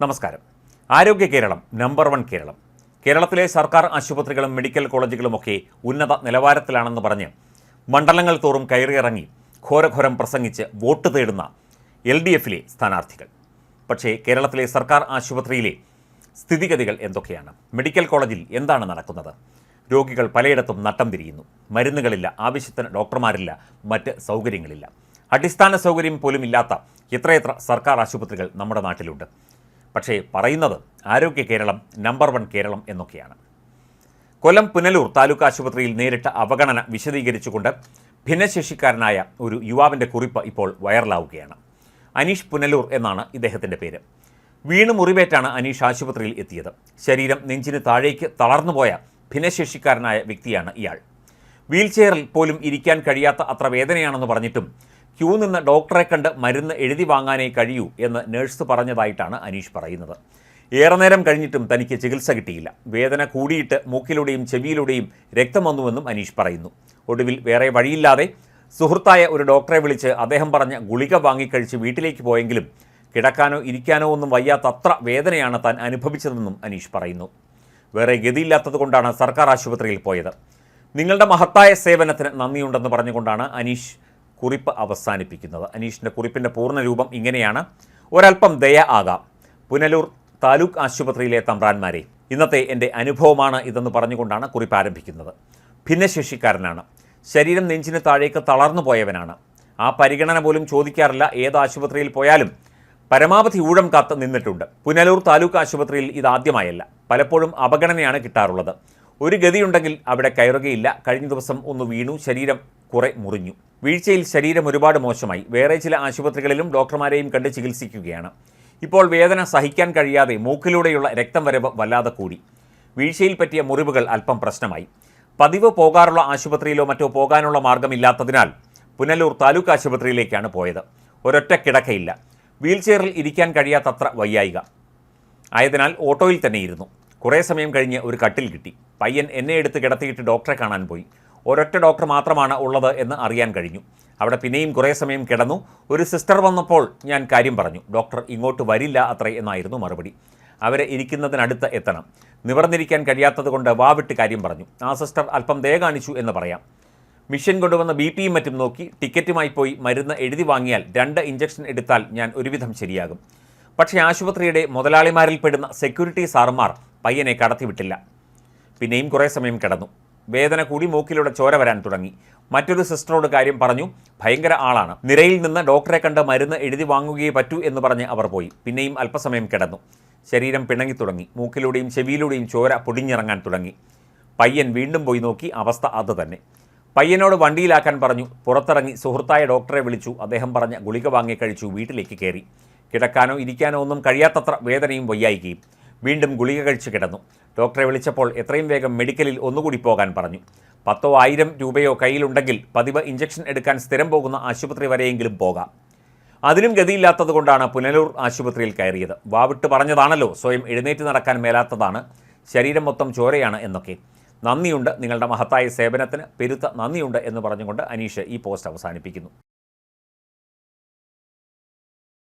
നമസ്കാരം. ആരോഗ്യ Keralam number one Keralam. കേരളത്തിലെ സർക്കാർ ആശുപത്രികളും മെഡിക്കൽ കോളേജുകളുമൊക്കെ ഉന്നത നിലവാരത്തിലാണെന്ന് പറഞ്ഞ് മണ്ഡലങ്ങൾ തോറും കയറിയിറങ്ങി ഘോരഘോരം പ്രസംഗിച്ച് വോട്ട് തേടുന്ന എൽ ഡി എഫിലെ സ്ഥാനാർത്ഥികൾ. പക്ഷേ കേരളത്തിലെ സർക്കാർ ആശുപത്രിയിലെ സ്ഥിതിഗതികൾ എന്തൊക്കെയാണ്? മെഡിക്കൽ കോളേജിൽ എന്താണ് നടക്കുന്നത്? രോഗികൾ പലയിടത്തും നട്ടം തിരിയുന്നു. മരുന്നുകളില്ല ആവശ്യത്തിന് ഡോക്ടർമാരില്ല മറ്റ് സൗകര്യങ്ങളില്ല. അടിസ്ഥാന സൗകര്യം പോലും ഇല്ലാത്ത എത്രയെത്ര സർക്കാർ ആശുപത്രികൾ നമ്മുടെ നാട്ടിലുണ്ട്. പക്ഷേ പറയുന്നത് ആരോഗ്യ കേരളം നമ്പർ വൺ കേരളം എന്നൊക്കെയാണ്. കൊല്ലം പുനലൂർ താലൂക്ക് ആശുപത്രിയിൽ നേരിട്ട അവഗണന വിശദീകരിച്ചുകൊണ്ട് ഭിന്നശേഷിക്കാരനായ ഒരു യുവാവിന്റെ കുറിപ്പ് ഇപ്പോൾ വൈറലാവുകയാണ്. അനീഷ് പുനലൂർ എന്നാണ് ഇദ്ദേഹത്തിന്റെ പേര്. വീണ് മുറിവേറ്റാണ് അനീഷ് ആശുപത്രിയിൽ എത്തിയത്. ശരീരം നെഞ്ചിന് താഴേക്ക് തളർന്നുപോയ ഭിന്നശേഷിക്കാരനായ വ്യക്തിയാണ് ഇയാൾ. വീൽചെയറിൽ പോലും ഇരിക്കാൻ കഴിയാത്ത അത്ര വേദനയാണെന്ന് പറഞ്ഞിട്ടും ക്യൂ നിന്ന് ഡോക്ടറെ കണ്ട് മരുന്ന് എഴുതി വാങ്ങാനേ കഴിയൂ എന്ന് നഴ്സ് പറഞ്ഞതായിട്ടാണ് അനീഷ് പറയുന്നത്. ഏറെ നേരം കഴിഞ്ഞിട്ടും തനിക്ക് ചികിത്സ കിട്ടിയില്ല. വേദന കൂടിയിട്ട് മൂക്കിലൂടെയും ചെവിയിലൂടെയും രക്തം വന്നുവെന്നും അനീഷ് പറയുന്നു. ഒടുവിൽ വേറെ വഴിയില്ലാതെ സുഹൃത്തായ ഒരു ഡോക്ടറെ വിളിച്ച് അദ്ദേഹം പറഞ്ഞ ഗുളിക വാങ്ങിക്കഴിച്ച് വീട്ടിലേക്ക് പോയെങ്കിലും കിടക്കാനോ ഇരിക്കാനോ ഒന്നും വയ്യാത്ത അത്ര വേദനയാണ് താൻ അനുഭവിച്ചതെന്നും അനീഷ് പറയുന്നു. വേറെ ഗതിയില്ലാത്തതുകൊണ്ടാണ് സർക്കാർ ആശുപത്രിയിൽ പോയത്. നിങ്ങളുടെ മഹത്തായ സേവനത്തിന് നന്ദിയുണ്ടെന്ന് പറഞ്ഞുകൊണ്ടാണ് അനീഷ് കുറിപ്പ് അവസാനിപ്പിക്കുന്നത്. അനീഷിന്റെ കുറിപ്പിന്റെ പൂർണരൂപം ഇങ്ങനെയാണ്. ഒരല്പം ദയ ആകാം. പുനലൂർ താലൂക്ക് ആശുപത്രിയിലെ തമ്പ്രാന്മാരെ ഇന്നത്തെ എന്റെ അനുഭവമാണ് ഇതെന്ന് പറഞ്ഞുകൊണ്ടാണ് കുറിപ്പ് ആരംഭിക്കുന്നത് ഭിന്നശേഷിക്കാരനാണ്. ശരീരം നെഞ്ചിന് താഴേക്ക് തളർന്നു പോയവനാണ്. ആ പരിഗണന പോലും ചോദിക്കാറില്ല ഏത് ആശുപത്രിയിൽ പോയാലും. പരമാവധി ഊഴം കാത്ത് നിന്നിട്ടുണ്ട്. പുനലൂർ താലൂക്ക് ആശുപത്രിയിൽ ഇതാദ്യമായല്ല പലപ്പോഴും അപഗണനയാണ് കിട്ടാറുള്ളത്. ഒരു ഗതിയുണ്ടെങ്കിൽ അവിടെ കയറുകയില്ല. കഴിഞ്ഞ ദിവസം ഒന്ന് വീണു. ശരീരം കുറെ മുറിഞ്ഞു. വീഴ്ചയിൽ ശരീരം ഒരുപാട് മോശമായി. വേറെ ചില ആശുപത്രികളിലും ഡോക്ടർമാരെയും കണ്ട് ചികിത്സിക്കുകയാണ്. ഇപ്പോൾ വേദന സഹിക്കാൻ കഴിയാതെ മൂക്കിലൂടെയുള്ള രക്തം വരവ് വല്ലാതെ കൂടി. വീഴ്ചയിൽ പറ്റിയ മുറിവുകൾ അല്പം പ്രശ്നമായി. പതിവ് പോകാറുള്ള ആശുപത്രിയിലോ മറ്റോ പോകാനുള്ള മാർഗമില്ലാത്തതിനാൽ പുനലൂർ താലൂക്ക് ആശുപത്രിയിലേക്കാണ് പോയത്. ഒരൊറ്റ കിടക്കയില്ല. വീൽചെയറിൽ ഇരിക്കാൻ കഴിയാത്തത്ര വയ്യായിക. ആയതിനാൽ ഓട്ടോയിൽ തന്നെ ഇരുന്നു കുറേ സമയം കഴിഞ്ഞ് ഒരു കട്ടിൽ കിട്ടി. പയ്യൻ എന്നെ എടുത്ത് കിടത്തിയിട്ട് ഡോക്ടറെ കാണാൻ പോയി. ഒരൊറ്റ ഡോക്ടർ മാത്രമാണ് ഉള്ളത് എന്ന് അറിയാൻ കഴിഞ്ഞു. അവിടെ പിന്നെയും കുറേ സമയം കിടന്നു. ഒരു സിസ്റ്റർ വന്നപ്പോൾ ഞാൻ കാര്യം പറഞ്ഞു. ഡോക്ടർ ഇങ്ങോട്ട് വരില്ല അത്രേ എന്നായിരുന്നു മറുപടി. അവരെ ഇരിക്കുന്നതിനടുത്ത് എത്തണം. നിവർന്നിരിക്കാൻ കഴിയാത്തതുകൊണ്ട് വാവിട്ട് കാര്യം പറഞ്ഞു. ആ സിസ്റ്റർ അല്പം ദയ കാണിച്ചു എന്ന് പറയാം. മിഷൻ കൊണ്ടുവന്ന ബി പിയും മറ്റും നോക്കി ടിക്കറ്റുമായി പോയി മരുന്ന് എഴുതി വാങ്ങിയാൽ രണ്ട് ഇഞ്ചക്ഷൻ എടുത്താൽ ഞാൻ ഒരുവിധം ശരിയാകും. പക്ഷേ ആശുപത്രിയുടെ മുതലാളിമാരിൽ പെടുന്ന സെക്യൂരിറ്റി സാറുമാർ പയ്യനെ കടത്തിവിട്ടില്ല. പിന്നെയും കുറേ സമയം കിടന്നു. വേദന കൂടി മൂക്കിലൂടെ ചോര വരാൻ തുടങ്ങി. മറ്റൊരു സിസ്റ്ററോട് കാര്യം പറഞ്ഞു. ഭയങ്കര ആളാണ്. നിരയിൽ നിന്ന് ഡോക്ടറെ കണ്ട് മരുന്ന് എഴുതി വാങ്ങുകയേ പറ്റൂ എന്ന് പറഞ്ഞ് അവർ പോയി. പിന്നെയും അല്പസമയം കിടന്നു. ശരീരം പിണങ്ങി തുടങ്ങി. മൂക്കിലൂടെയും ചെവിയിലൂടെയും ചോര പൊടിഞ്ഞിറങ്ങാൻ തുടങ്ങി. പയ്യൻ വീണ്ടും പോയി നോക്കി. അവസ്ഥ അത് തന്നെ. പയ്യനോട് വണ്ടിയിലാക്കാൻ പറഞ്ഞു. പുറത്തിറങ്ങി സുഹൃത്തായ ഡോക്ടറെ വിളിച്ചു. അദ്ദേഹം പറഞ്ഞ ഗുളിക വാങ്ങി കഴിച്ചു. വീട്ടിലേക്ക് കയറി. കിടക്കാനോ ഇരിക്കാനോ ഒന്നും കഴിയാത്തത്ര വേദനയും വയ്യായികയും. വീണ്ടും ഗുളിക കഴിച്ച് കിടന്നു. ഡോക്ടറെ വിളിച്ചപ്പോൾ എത്രയും വേഗം മെഡിക്കലിൽ ഒന്നുകൂടി പോകാൻ പറഞ്ഞു. പത്തോ ആയിരം രൂപയോ കയ്യിലുണ്ടെങ്കിൽ പതിവ് ഇഞ്ചക്ഷൻ എടുക്കാൻ സ്ഥിരം പോകുന്ന ആശുപത്രി വരെയെങ്കിലും പോകാം. അതിനും ഗതിയില്ലാത്തതുകൊണ്ടാണ് പുനലൂർ ആശുപത്രിയിൽ കയറിയത്. വാവിട്ട് പറഞ്ഞതാണല്ലോ സ്വയം എഴുന്നേറ്റ് നടക്കാൻ മേലാത്തതാണ്. ശരീരം മൊത്തം ചോരയാണ് എന്നൊക്കെ. നന്ദിയുണ്ട് നിങ്ങളുടെ മഹത്തായ സേവനത്തിന് പെരുത്ത നന്ദിയുണ്ട് എന്ന് പറഞ്ഞുകൊണ്ട് അനീഷ് ഈ പോസ്റ്റ് അവസാനിപ്പിക്കുന്നു.